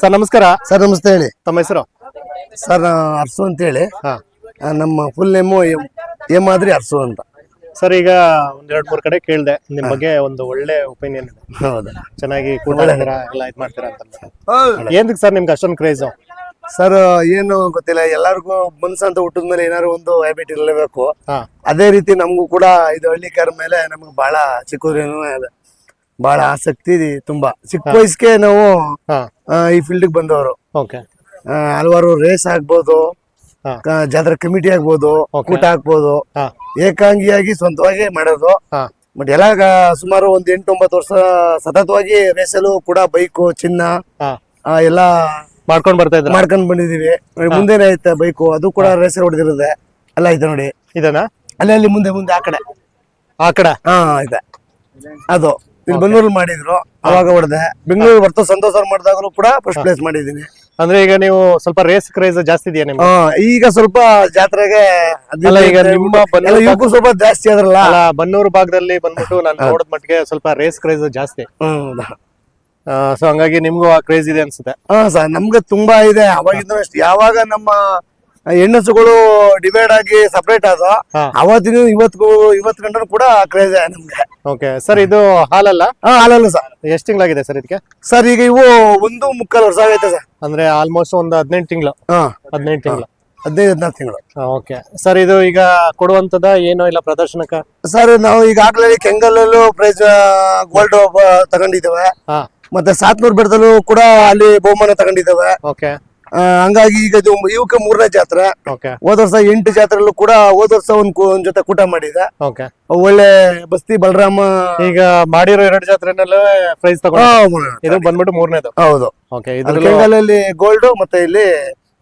Sir ನಮಸ್ಕಾರ. Sir ನಮಸ್ತೆ ಹೇಳಿ. ತಮ್ಮ ಹೆಸರು? ಸರ್ ಅರ್ಸು ಅಂತ ಹೇಳಿ ಹಾ ನಮ್ಮ ಫುಲ್ ನೇಮು ಏಮಾದ್ರಿ ಅರ್ಸು ಅಂತ. ಸರ್ ಈಗ ಒಂದ್ ಎರಡ್ ಮೂರ್ ಕಡೆ ಕೇಳ್ದೆ. ನಿಮ್ ಬಗ್ಗೆ ಒಂದು ಒಳ್ಳೆ ಒಪಿನಿಯನ್ ಇದೆ. ಹೌದಾ. ಚೆನ್ನಾಗಿ ಏನ್ ಎಲ್ಲ ಇದ್ ಮಾಡ್ತೀರಾ ಅಂತ ಸರ್ ನಿಮ್ಗೆ ಅಷ್ಟೊಂದು ಕ್ರೇಜ್ ಸರ್ ಏನು ಗೊತ್ತಿಲ್ಲ. ಎಲ್ಲರಿಗೂ ಮನ್ಸು ಅಂತ ಹುಟ್ಟಿದ ಮೇಲೆ ಏನಾದ್ರು ಒಂದು ಹ್ಯಾಬಿಟ್ ಇರಲೇಬೇಕು. ಅದೇ ರೀತಿ ನಮಗೂ ಕೂಡ ಇದು ಹಳ್ಳಿಕಾರ ಮೇಲೆ ನಮ್ಗೆ ಬಹಳ ಚಿಕ್ಕದ್ರೇನು ಬಹಳ ಆಸಕ್ತಿ ತುಂಬಾ. ಚಿಕ್ಕ ವಯಸ್ಸಿಗೆ ನಾವು ಆ, ಈ ಫೀಲ್ಡ್ ಬಂದವರು. ಹಲವಾರು ರೇಸ್ ಆಗ್ಬೋದು ಜಾತ್ರ ಕಮಿಟಿ ಆಗ್ಬೋದು ಕೂಟ ಆಗ್ಬೋದು ಏಕಾಂಗಿಯಾಗಿ ಸ್ವಂತವಾಗಿ ಮಾಡೋದು. ಬಟ್ ಎಲ್ಲ ಸುಮಾರು ಒಂದ್ ಎಂಟು ಒಂಬತ್ತು ವರ್ಷ ಸತತವಾಗಿ ರೇಸಲು ಕೂಡ ಬೈಕು ಚಿನ್ನ ಎಲ್ಲ ಮಾಡ್ಕೊಂಡ್ ಬರ್ತಾ ಇದ್ದಾರೆ ಮಾಡ್ಕೊಂಡ್ ಬಂದಿದೀವಿ ಮುಂದೆನೆ ಐತೆ ಬೈಕು ಅದು ಕೂಡ ರೇಸ್ ಹೊಡೆದಿರುತ್ತೆ ಎಲ್ಲ ಐತೆ ನೋಡಿ. ಇದನ್ನ ಅಲ್ಲಿ ಅಲ್ಲಿ ಮುಂದೆ ಮುಂದೆ ಆ ಕಡೆ. ಆ ಕಡೆ? ಹಾ ಇದೆ. ಅದು. ಇಲ್ಲಿ ಬೆಂಗಳೂರಲ್ಲಿ ಮಾಡಿದ್ರು. ಅವಾಗ ಹೊಡೆದೆ. ಬೆಂಗಳೂರು ಬರ್ತಾ ಸಂತೋಷ ಅವ್ರು ಮಾಡಿದಾಗಲೂ ಕೂಡ ಫಸ್ಟ್ ಪ್ಲೇಸ್ ಮಾಡಿದ್ದೀನಿ. ಅಂದ್ರೆ ಈಗ ನೀವು ಸ್ವಲ್ಪ ರೇಸ್ ಕ್ರೇಜ್ ಜಾಸ್ತಿ ಇದೆಯಾ ನಿಮ್ಗೆ? ಹಾ ಈಗ ಸ್ವಲ್ಪ ಜಾತ್ರೆಗೆ ಅಲ್ಲ, ಈಗ ನಿಮ್ಮ ಬನ್ನೂರು ಎಲ್ಲ ಯುವಕರು ಸ್ವಲ್ಪ ಜಾಸ್ತಿ ಆದ್ರಲ್ಲ. ಅಲ್ಲ ಬನ್ನೂರು ಭಾಗದಲ್ಲಿ ಬಂದ್ಬಿಟ್ಟು ನಾನು ನೋಡಿದ ಮಟ್ಟಿಗೆ ಸ್ವಲ್ಪ ರೇಸ್ ಕ್ರೇಜ್ ಜಾಸ್ತಿ. ಸೊ ಹಂಗಾಗಿ ನಿಮ್ಗೂ ಆ ಕ್ರೇಜ್ ಇದೆ ಅನ್ಸುತ್ತೆ. ಹಾ ಸರ್ ನಮ್ಗೆ ತುಂಬಾ ಇದೆ. ಅವಾಗಿಂದ ಅಷ್ಟೇ ಯಾವಾಗ ನಮ್ಮ ಹೆಣ್ಣಸುಗಳು ಡಿವೈಡ್ ಆಗಿ ಸಪರೇಟ್ ಆದ ಹಾ. ಅವತ್ತಿನ ಇವತ್ತು ಇವತ್ತು ಗಂಟನು ಕೂಡ ಕ್ರೇಜ್ ನಮ್ಗೆ. ಓಕೆ ಸರ್ ಇದು ಹಾಲಲ್ಲ? ಹಾ ಅಲ್ಲಲ್ಲ ಸರ್ ಎಷ್ಟ್ ತಿಂಗಳಾಗಿದೆ ಸರ್ ಇದಕ್ಕೆ ಸರ್ ಈಗ ಇವು ಒಂದು ಮುಕ್ಕಾಲು ವರ್ಷ ಆಗೈತೆ ಸರ್ ಅಂದ್ರೆ ಆಲ್ಮೋಸ್ಟ್ ಒಂದು ಹದಿನೆಂಟು ತಿಂಗಳು. ಹಾ. ಹದಿನೆಂಟು ತಿಂಗಳು. ಹದಿನೈದು ಹದಿನಾಲ್ಕು ತಿಂಗಳು. ಓಕೆ ಸರ್ ಇದು ಈಗ ಕೊಡುವಂತದ ಏನೋ ಇಲ್ಲ ಪ್ರದರ್ಶನಕ್ಕ? ಸರ್ ನಾವು ಈಗಾಗಲೇ ಕೆಂಗಲ್ಲಲ್ಲೂ ಪ್ರೈಸ್ ಗೋಲ್ಡ್ ತಗೊಂಡಿದ್ದೇವೆ. ಹಾ. ಮತ್ತೆ ಸಾತ್ನೂರ್ ಬೆಟ್ಟದಲ್ಲೂ ಕೂಡ ಅಲ್ಲಿ ಬಹುಮಾನ ತಗೊಂಡಿದ್ದೇವೆ. ಓಕೆ ಹಂಗಾಗಿ ಈಗ ಇದು ಇವಕ್ಕೆ ಮೂರನೇ ಜಾತ್ರೆ. ಹೋದ ವರ್ಷ ಎಂಟು ಜಾತ್ರೆಲ್ಲೂ ಕೂಡ ಹೋದ ವರ್ಷ ಒಂದ್ ಕು- ಒಂದ್ ಜೊತೆ ಕೂಟ ಮಾಡಿದೆ. ಓಕೆ ಒಳ್ಳೆ ಬಸ್ತಿ ಬಲರಾಮ ಈಗ ಮಾಡಿರೋ ಎರಡು ಜಾತ್ರೆನಲ್ಲೇ ಪ್ರೈಸ್ ತಗೊಂಡು ಇದು ಬಂದ್ಬಿಟ್ಟು ಮೂರನೇದು. ಹೌದು. ಓಕೆ ಇದ್ರಲ್ಲೂ ಕೆಂಗಲಲ್ಲಿ ಗೋಲ್ಡ್ ಮತ್ತೆ ಇಲ್ಲಿ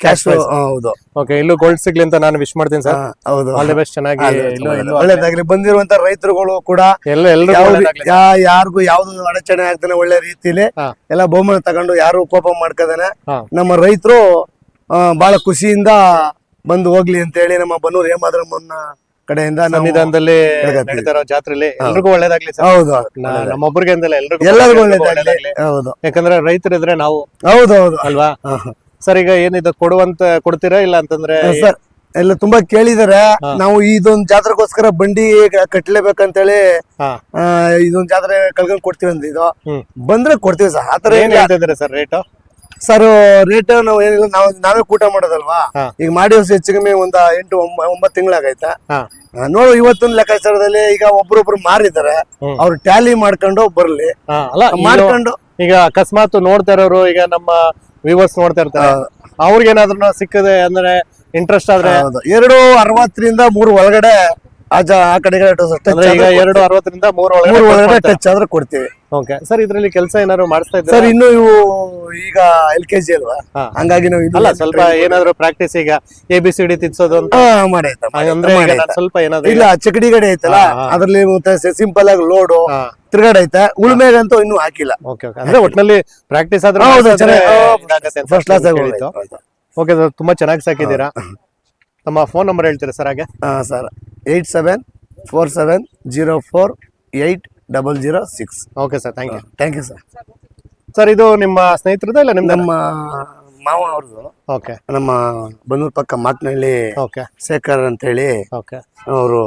ಕ್ಯಾಶ್ ಹೌದು. ಓಕೆ ಇಲ್ಲೂ ಗೋಲ್ಡ್ ಸಿಗ್ಲಿ ಅಂತ ನಾನು ವಿಶ್ ಮಾಡ್ತೀನಿ ಸರ್ ಹೌದು. ಆಲ್ ದಿ ಬೆಸ್ಟ್ ಚೆನ್ನಾಗಿ ಇಲ್ಲೂ ಇಲ್ಲೂ ಒಳ್ಳೆದಾಗ್ಲಿ. ಬಂದಿರುವಂತ ರೈತರುಗಳು ಕೂಡ ಎಲ್ಲ ಎಲ್ಲರೂ ಯಾರಿಗೂ ಯಾವ್ದು ಅಡಚಣೆ ಆಗ್ತಾನೆ ಒಳ್ಳೆ ರೀತಿಲಿ ಎಲ್ಲ ಬಹುಮಾನ ತಗೊಂಡು ಯಾರು ಕೋಪ ಮಾಡ್ಕೋದಾನೆ ನಮ್ಮ ರೈತರು ಬಹಳ ಖುಷಿಯಿಂದ ಬಂದು ಹೋಗ್ಲಿ ಅಂತ ಹೇಳಿ ನಮ್ಮ ಬನ್ನೂರು ಹೇಮಾದ್ರಮ್ಮನ ಕಡೆಯಿಂದ ಸಂವಿಧಾನದಲ್ಲಿ ಬೆಳಗಾವಿ. ನಡೀತಾ ಇರೋ ಜಾತ್ರೆಲಿ ಎಲ್ರಿಗೂ ಒಳ್ಳೇದಾಗ್ಲಿ ಹೌದು. ನಾ- ನಮ್ಮೊಬ್ರಿಗೆ ಅಂತಲ್ಲ ಎಲ್ಲರಿಗೂ ಒಳ್ಳೇದಾಗ್ಲಿ. ಹೌದು. ಯಾಕಂದ್ರೆ ರೈತರಿದ್ರೆ ನಾವು ಹೌದು ಹೌದು. ಅಲ್ವಾ? ಸರ್ ಈಗ ಏನಿದ ಕೊಡುವಂತ ಕೊಡ್ತೀರಾ ಇಲ್ಲ ಅಂತಂದ್ರೆ ಸರ್ ಎಲ್ಲ ತುಂಬಾ ಕೇಳಿದಾರೆ. ನಾವು ಇದೊಂದ್ ಜಾತ್ರೆಗೋಸ್ಕರ ಬಂಡಿ ಕಟ್ಲೇಬೇಕಂತ ಹೇಳಿ ಇದೊಂದ್ ಜಾತ್ರೆ ಕಳ್ಕೊಂಡ್ ಕೊಡ್ತೀವಿ ಅಂದ್ರೆ ಇದು. ಬಂದ್ರೆ ಕೊಡ್ತೀವಿ ಸರ್ ಆತರ ಏನ್ ಹೇಳ್ತಿದ್ರೆ ಸರ್ ರೇಟ್? ಸರ್ ರೇಟ್ ನಾವು ಏನಿಲ್ಲ ನಾವು ನಾವೇ ಕೂಟ ಮಾಡೋದಲ್ವಾ? ಈಗ ಮಾಡಿ ವರ್ಷ ಹೆಚ್ಚು ಕಮ್ಮಿ ಒಂದ್ ಎಂಟು ಒಂಬ- ಒಂಬತ್ತು ತಿಂಗಳಾಗೈತೆ? ನೋಡು ಇವತ್ತೊಂದು ಲೆಕ್ಕಾಚಾರದಲ್ಲಿ ಈಗ ಒಬ್ರೊಬ್ರು ಮಾರಿದ್ದಾರೆ. ಅವ್ರು ಟ್ಯಾಲಿ ಮಾಡ್ಕೊಂಡು ಬರ್ಲಿ. ಮಾಡ್ಕೊಂಡು ಈಗ ಅಕಸ್ಮಾತ್ ನೋಡ್ತಾ ಇರೋರು ಈಗ ನಮ್ಮ ವ್ಯೂವರ್ಸ್ ನೋಡ್ತಾ ಇರ್ತಾರೆ. ಅವ್ರಿಗೆ ಏನಾದ್ರು ಸಿಕ್ಕದೆ ಅಂದ್ರೆ ಇಂಟ್ರೆಸ್ಟ್ ಆದ್ರೆ. ಎರಡು ಅರವತ್ತರಿಂದ ಮೂರು ಒಳಗಡೆ ಆ ಆ ಕಡೆ ಈಗ ಎರಡು ಅರವತ್ತರಿಂದ ಮೂರ್ ಒಳಗಡೆ ಒಳಗಡೆ ಟಚ್ ಆದ್ರೆ ಕೊಡ್ತೀವಿ. ಓಕೆ ಸರ್ ಇದ್ರಲ್ಲಿ ಕೆಲಸ ಏನಾದ್ರು ಮಾಡಿಸ್ತಾ ಸರ್ ಇದ್ದಾರೆ ಇನ್ನು ಇವು ಈಗ ಎಲ್ ಕೆ ಜಿ ಅಲ್ವಾ? ಹಂಗಾಗಿ ನಾವು ಅಲ್ಲ ಸ್ವಲ್ಪ ಏನಾದ್ರು ಪ್ರಾಕ್ಟೀಸ್ ಈಗ ಎ ಬಿ ಸಿ ಡಿ ತಿನ್ಸೋದು ಅಂತ? ಮಾಡಿ ಅಂದ್ರೆ ಸ್ವಲ್ಪ ಏನಾದ್ರು ಇಲ್ಲ ಚಕಡಿ ಗಡಿ ಐತಲ್ಲ. ಅದ್ರಲ್ಲಿ ಮತ್ತೆ ಸಿಂಪಲ್ ಆಗಿ ಲೋಡು ಹಾ ತಿರ್ಗಾಡೆ ಐತೆ ಉಳ್ಮೆಗಂತೂ ಇನ್ನೂ ಹಾಕಿಲ್ಲ. ಓಕೆ ಓಕೆ ಅಂದ್ರೆ ಒಟ್ನಲ್ಲಿ ಪ್ರಾಕ್ಟೀಸ್ ಆದ್ರೆ ಹೌದು, ಚೆನ್ನಾಗಿ- ಫಸ್ಟ್ ಕ್ಲಾಸ್ ಆಗಿ. ಓಕೆ ಸರ್ ತುಂಬಾ ಚೆನ್ನಾಗಿ ಸಾಕಿದ್ದೀರಾ ತಮ್ಮ ಫೋನ್ ನಂಬರ್ ಹೇಳ್ತೀರಾ ಸರ್ ಹಾಗೆ? ಹಾಂ sir eight seven four seven zero four eight double zero six okay sir thank you thank you sir sir ಇದು ನಿಮ್ಮ ಸ್ನೇಹಿತರದ ಇಲ್ಲ ನಿಮ್ದು? ನಮ್ಮ ಮಾವ ಅವ್ರದ್ದು. ಓಕೆ ನಮ್ಮ ಬಂದೂರ್ ಪಕ್ಕ ಮಾತನಹಳ್ಳಿ ಓಕೆ ಶೇಖರ್ ಅಂತ ಹೇಳಿ ಓಕೆ ಅವರು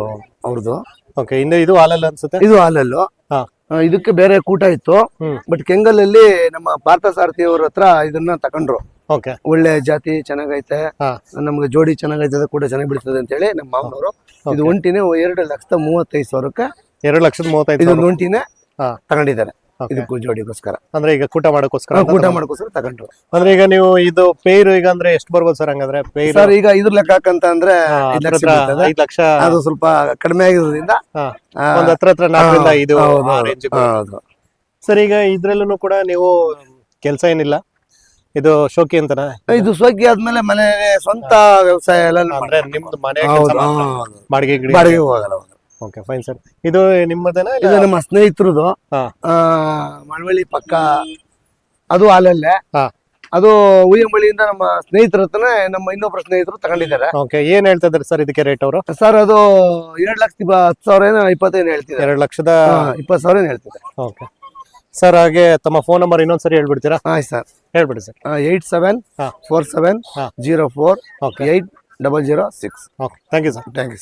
ಅವ್ರದ್ದು. ಓಕೆ ಹಿಂದೆ ಇದು ಹಾಲಲ್ಲ ಅನ್ಸುತ್ತೆ? ಇದು ಹಾಲಲ್ಲು. ಹಾ. ಇದಕ್ಕೆ ಬೇರೆ ಕೂಟ ಇತ್ತು. ಹ್ಮ್. ಬಟ್ ಕೆಂಗಲಲ್ಲಿ ನಮ್ಮ ಪಾರ್ಥ ಸಾರಥಿ ಅವ್ರ ಹತ್ರ ಇದನ್ನ ತಕೊಂಡ್ರು ಓಕೆ ಒಳ್ಳೆ ಜಾತಿ ಚೆನ್ನಾಗೈತೆ. ಹಾ. ನಮ್ಗೆ ಜೋಡಿ ಚೆನ್ನಾಗೈತೆ ಕೂಡ ಚೆನ್ನಾಗಿ ಬಿಡ್ತದೆ ಅಂತ ಹೇಳಿ ನಮ್ಮ ಮಾವನವರು. ಇದು ಒಂಟಿನೇ ಎರಡು ಲಕ್ಷದ ಮೂವತ್ತೈದು ಸಾವಿರಕ್ಕೆ ಎರಡು ಲಕ್ಷದ ಮೂವತ್ತೈದು ಇದು ಸಾವಿರ. ಒಂಟಿನೇ ಹಾ. ತಗೊಂಡಿದ್ದಾರೆ. ಇದಕ್ಕೂ ಜೋಡಿಗೋಸ್ಕರ ಅಂದ್ರೆ ಈಗ ಕೂಟ ಮಾಡೋಕ್ಕೋಸ್ಕರ ತಗೊಂಡ್ರು. ಮಾಡ್ಕೋಸ್ಕರ ತಗೊಂಡ್ರು ಅಂದ್ರೆ ಈಗ ನೀವು ಇದು ಪೇರ್ ಈಗ ಅಂದ್ರೆ ಎಷ್ಟು ಬರ್ಬೋದು ಸರ್ ಹಂಗಂದ್ರೆ ಪೇರು ಸರ್ ಈಗ ಇದ್ರ ಲೆಕ್ಕ ಹಾಕಂತ ಅಂದ್ರೆ ಐದ್ ಲಕ್ಷ ಬೀಳ್ತದೆ. ಐದು ಲಕ್ಷ ಅದು ಸ್ವಲ್ಪ ಕಡಿಮೆ ಆಗಿರೋದ್ರಿಂದ ಹಾ. ಆ, ಒಂದ್ ಹತ್ರ ಹತ್ರ ನಾಲ್ಕರಿಂದ ಐದು ಹೌದು, ಆ ಹೌದು, range ಗೆ ಹೌದು. ಸರ್ ಈಗ ಇದ್ರಲ್ಲೂ ಕೂಡ ನೀವು ಕೆಲಸ ಏನಿಲ್ಲ ಇದು ಶೋಕಿ ಅಂತನಾ ಇದು ಸ್ವಗ್ಗಿ ಆದ್ಮೇಲೆ ಮನೆ ಸ್ವಂತ ವ್ಯವಸಾಯ ಎಲ್ಲ ಅಂದ್ರೆ ನಿಮ್ದು ಮನೆ ಹೌದು, ಕೆಲಸ ಹೌದು. ಬಾಡಿಗೆ ಗಿಡಿ ಬಾಡಿಗೆ ಹೋಗಲ್ಲ. ಓಕೆ ಫೈನ್ ಸರ್ ಇದು ನಿಮ್ಮದೇನಾ ಇಲ್ಲ? ಇದು ನಮ್ಮ ಸ್ನೇಹಿತರದು. ಹಾ. ಮಳವಳ್ಳಿ ಪಕ್ಕ. ಅದು ಅಲ್ಲಲ್ಲೇ ಹಾ. ಅದು ಉಯ್ಯಂಬಳ್ಳಿಯಿಂದ ನಮ್ಮ ಸ್ನೇಹಿತರ ಹತ್ರನೇ ನಮ್ಮ ಇನ್ನೊಬ್ರು ಸ್ನೇಹಿತರು ತಗೊಂಡಿದ್ದಾರೆ. ಓಕೆ ಏನ್ ಹೇಳ್ತಾ ಇದ್ದಾರೆ ಸರ್ ಇದಕ್ಕೆ ರೇಟ್ ಅವರು? ಸರ್ ಅದು ಎರಡ್ ಲಕ್ಷದ ಇಪ್ಪ- ಹತ್ತು ಸಾವಿರ ಏನೋ ಇಪ್ಪತ್ತೈದು ಹೇಳ್ತಿದ್ದಾರೆ? ಎರಡು ಲಕ್ಷದ ಇಪ್ಪತ್ತು ಸಾವಿರ ಏನು ಹೇಳ್ತಿದ್ದಾರೆ. ಓಕೆ ಸರ್ ಹಾಗೆ ತಮ್ಮ ಫೋನ್ ನಂಬರ್ ಇನ್ನೊಂದ್ಸರಿ ಹೇಳ್ಬಿಡ್ತೀರಾ? ಆಯ್ತು ಸರ್ ಹೇಳ್ಬಿಡಿ ಸರ್ ಏಯ್ಟ್ ಸೆವೆನ್ ಹಾ. ಫೋರ್ ಸೆವೆನ್ ಹಾ. Zero four okay eight double zero six okay thank you sir thank you